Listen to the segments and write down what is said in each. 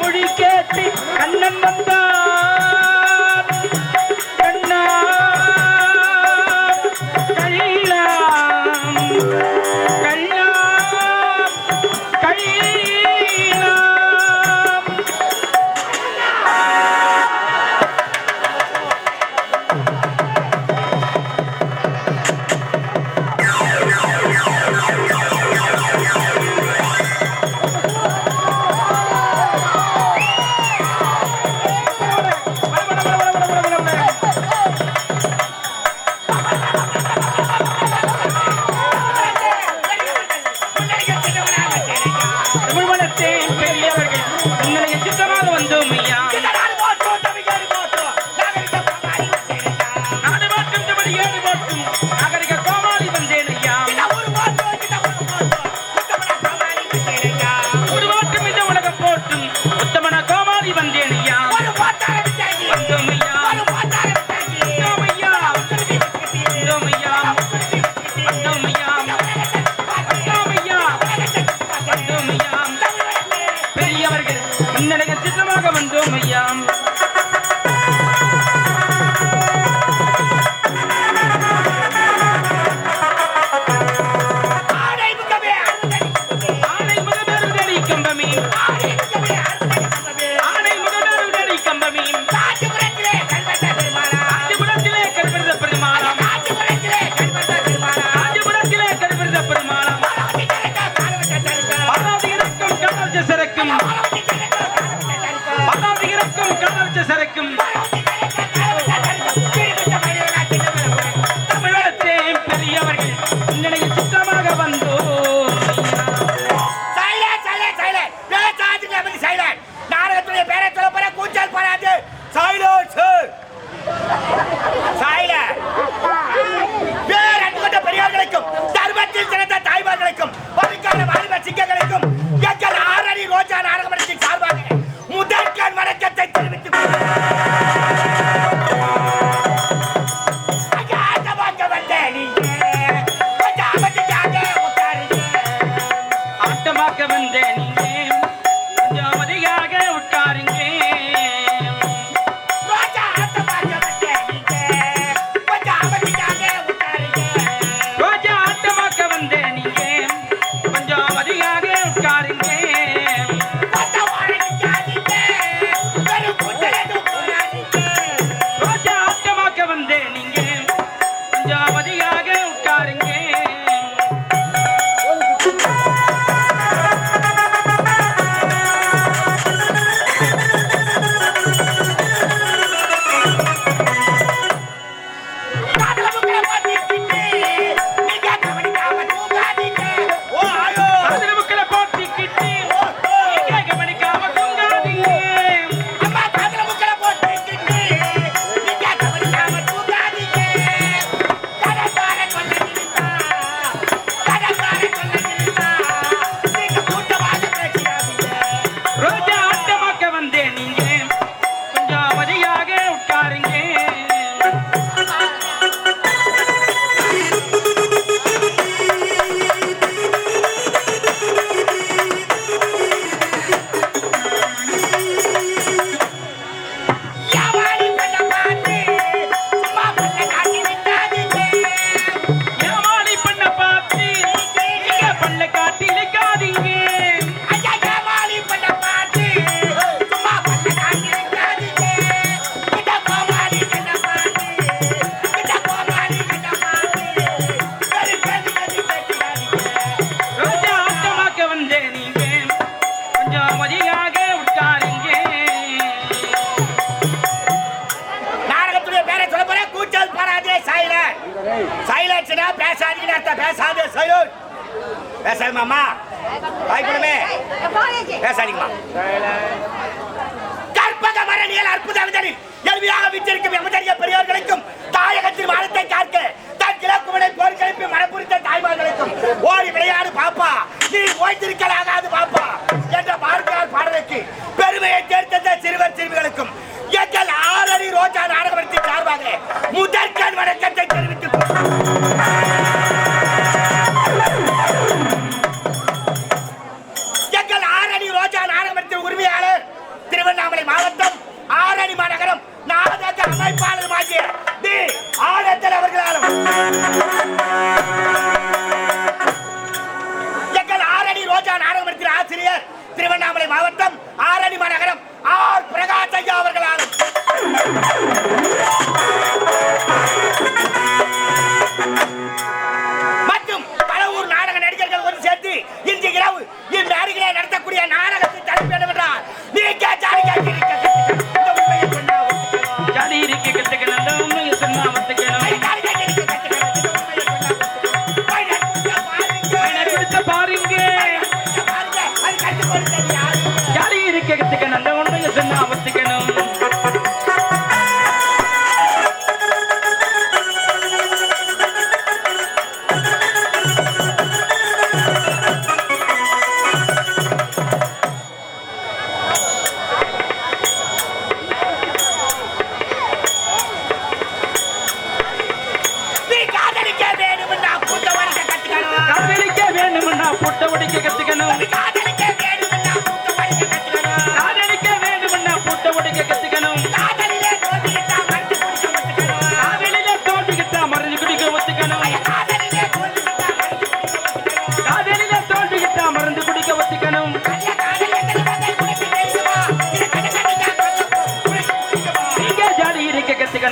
மொழி கேட்டு கண்ணன் வந்தான். பேசாதீங்களா கற்பக மரணியல் அற்புத விதனில் எளிமையாக விற்றிருக்கும் எமதறிய பெரியோர்களுக்கும் தாயகத்தின் வாரத்தை காக்க தன் கிழக்குமனை போர் கிளப்பி மனப்புரித்த தாய்மார்களுக்கும் ஓடி விளையாடு பாப்பா. நீ ஓய்ந்திருக்கலாகாது பாப்பா என்ற பார்க்கிறார் பாடலுக்கு பெருமையை தேர்ந்த சிறுவர் சிறுமிகளுக்கும்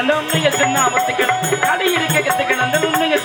கல்ல உண்மையை சொன்ன அவத்துக்கள் கடி இருக்க கத்துக்கள் அந்த உண்மையை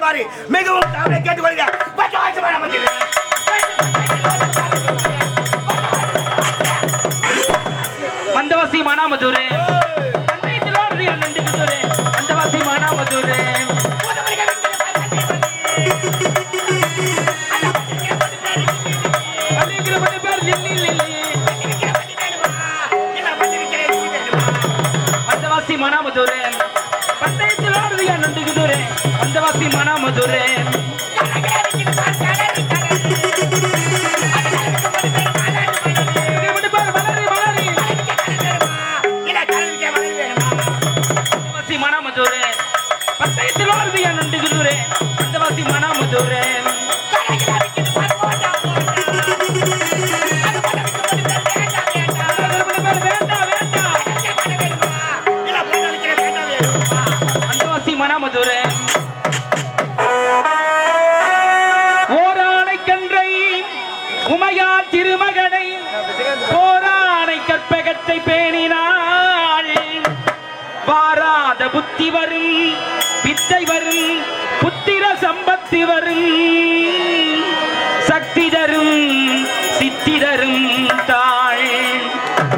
கேட்குமாறு மிகவும் கேட்டுக்கொள்கிறேன் மனமதூரே. பத்தயத்தில் வாழ்வியா நண்டுகிறூரே அந்த வாசி மனமதூரே.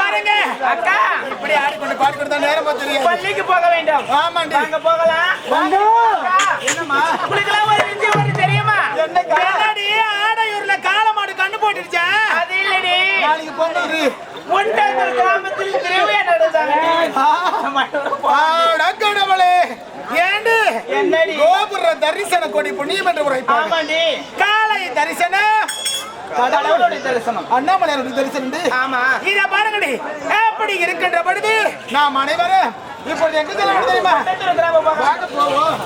பாருங்க. அக்கா. இப்படி ஆடிக்கொண்டு பாடிக்கொண்டு தான் நேரம் தெரியாது பள்ளிக்கு போக வேண்டும். ஆமாண்டி. போகலாம். என்னம்மா? உங்களுக்கெல்லாம் ஒரு விஷயம் தெரியுமா? என்னடி ஆடையூர்ல கண்ணு போட்டுருச்சா அது இல்லடி. நாளைக்கு பொங்கல் முண்டங்கள் கிராமத்தில் திருவிழா நடந்தாங்க. கடவுளே ஏண்டு? என்னடி? கோபுர தரிசன கொடி புண்ணியம் என்று உரைப்பாங்க காலை தரிசனம். கடவுளுடைய தரிசனம் அண்ணாமலையாருடைய தரிசனம் ஆமா. இத பாருங்கடி. எப்படி இருக்கின்ற பொழுது? நாம் அனைவரும் இப்பொழுது எங்க தெரியுமா போவோம்.